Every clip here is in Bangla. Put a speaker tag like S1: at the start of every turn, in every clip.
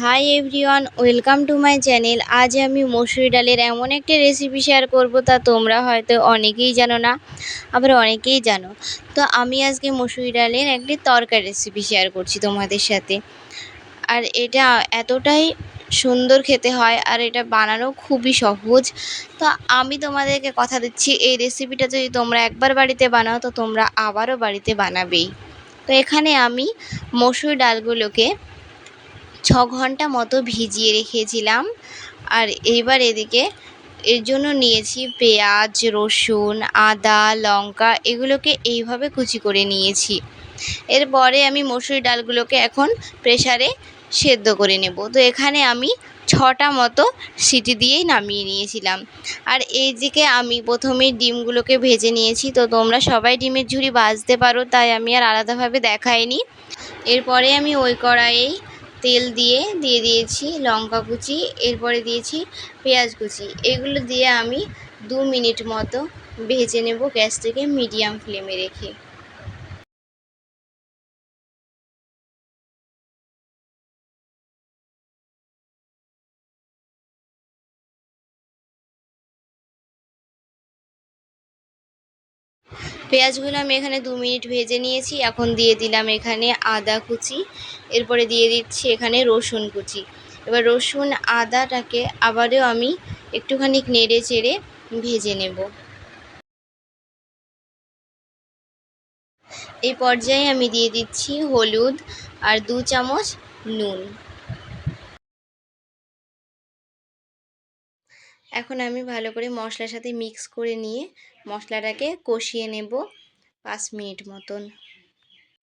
S1: Hi everyone, welcome to my channel. আজ আমি মসুরি ডালের এমন একটা রেসিপি শেয়ার করব, তা তোমরা হয়তো অনেকেই জানো না, আবার অনেকেই জানো। তো আমি আজকে মসুরি ডালের একটি তরকারি রেসিপি শেয়ার করছি তোমাদের সাথে। আর এটা এতটাই সুন্দর খেতে হয়, আর এটা বানানো খুবই সহজ। তো আমি তোমাদেরকে কথা দিচ্ছি, এই রেসিপিটা যদি তোমরা একবার বাড়িতে বানাও, তো তোমরা আবারও বাড়িতে বানাবেই। তো এখানে আমি মসুর ডালগুলোকে ছ ঘণ্টা মতো ভিজিয়ে রেখেছিলাম। আর এইবার এদিকে এর জন্য নিয়েছি পেঁয়াজ, রসুন, আদা, লঙ্কা, এগুলোকে এইভাবে কুচি করে নিয়েছি। এরপরে আমি মসুরি ডালগুলোকে এখন প্রেসারে সেদ্ধ করে নেব। তো এখানে আমি ছটা মতো সিটি দিয়েই নামিয়ে নিয়েছিলাম। আর এই দিকে আমি প্রথমে ডিমগুলোকে ভেজে নিয়েছি। তো তোমরা সবাই ডিমের ঝুড়ি বাজতে পারো, তাই আমি আর আলাদাভাবে দেখাইনি। এরপরে আমি ওই কড়াইয়েই তেল দিয়ে দিয়ে দিয়েছি লঙ্কা কুচি, এরপরে দিয়েছি পেঁয়াজ কুচি। এগুলো দিয়ে আমি দু মিনিট মতো ভেজে নেব গ্যাসটাকে মিডিয়াম ফ্লেমে রেখে। পেঁয়াজগুলো আমি এখানে দু মিনিট ভেজে নিয়েছি। এখন দিয়ে দিলাম এখানে আদা কুচি। এরপরে দিয়ে দিচ্ছি এখানে রসুন কুচি। এবার রসুন আদাটাকে আবারও আমি একটুখানি নেড়ে চেড়ে ভেজে নেব। এই পর্যায়ে আমি দিয়ে দিচ্ছি হলুদ আর দু চামচ নুন। এখন আমি ভালো করে মশলার সাথে মিক্স করে নিয়ে মশলাটাকে কষিয়ে নেব পাঁচ মিনিট মতন।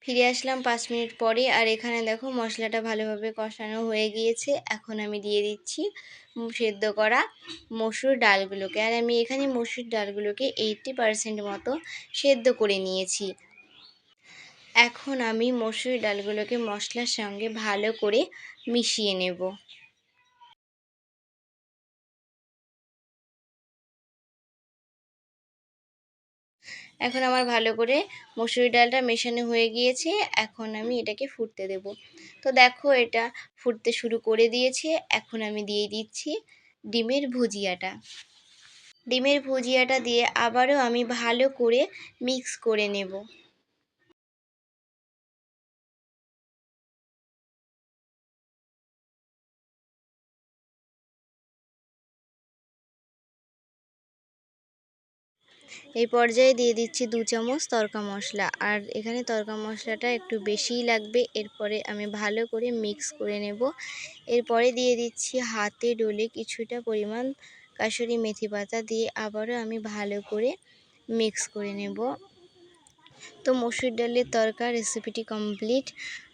S1: ফিরে আসলাম পাঁচ মিনিট পরে আর এখানে দেখো মশলাটা ভালোভাবে কষানো হয়ে গিয়েছে। এখন আমি দিয়ে দিচ্ছি সেদ্ধ করা মসুর ডালগুলোকে। আর আমি এখানে মসুর ডালগুলোকে এইটটি পারসেন্ট মতো সেদ্ধ করে নিয়েছি। এখন আমি মসুর ডালগুলোকে মশলার সঙ্গে ভালো করে মিশিয়ে নেব। এখন আমার ভালো করে মসুরি ডালটা মেশানো হয়ে গিয়েছে, এখন আমি এটাকে ফুটতে দেব। তো দেখো এটা ফুটতে শুরু করে দিয়েছে, এখন আমি দিয়ে দিচ্ছি ডিমের ভুজিয়াটা। ডিমের ভুজিয়াটা দিয়ে আবারও আমি ভালো করে মিক্স করে নেব। এই পর্যায়ে দিয়ে দিচ্ছি দু চামচ তরকা মশলা। আর এখানে তরকা মশলাটা একটু বেশিই লাগবে, এরপরে আমি ভালো করে মিক্স করে নেব। এরপরে দিয়ে দিচ্ছি হাতে ডলে কিছুটা পরিমাণ কাসুরি মেথি পাতা দিয়ে আবারও আমি ভালো করে মিক্স করে নেব। তো মসুর ডালের তরকা রেসিপিটি কমপ্লিট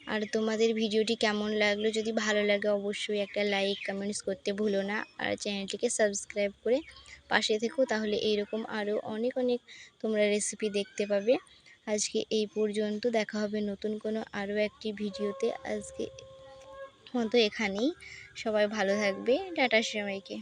S1: আর তোমাদের ভিডিওটি কেমন লাগল? যদি ভালো লাগে অবশ্যই একটা লাইক কমেন্টস করতে ভুলো না। আর চ্যানেলটিকে সাবস্ক্রাইব করে পাশে থেকো, তাহলে এইরকম আরও অনেক অনেক তোমরা রেসিপি দেখতে পাবে। আজকে এই পর্যন্ত, দেখা হবে নতুন কোনো আরও একটি ভিডিওতে। আজকে মতো এখানেই। সবাই ভালো থাকবে। টাটা সবাইকে।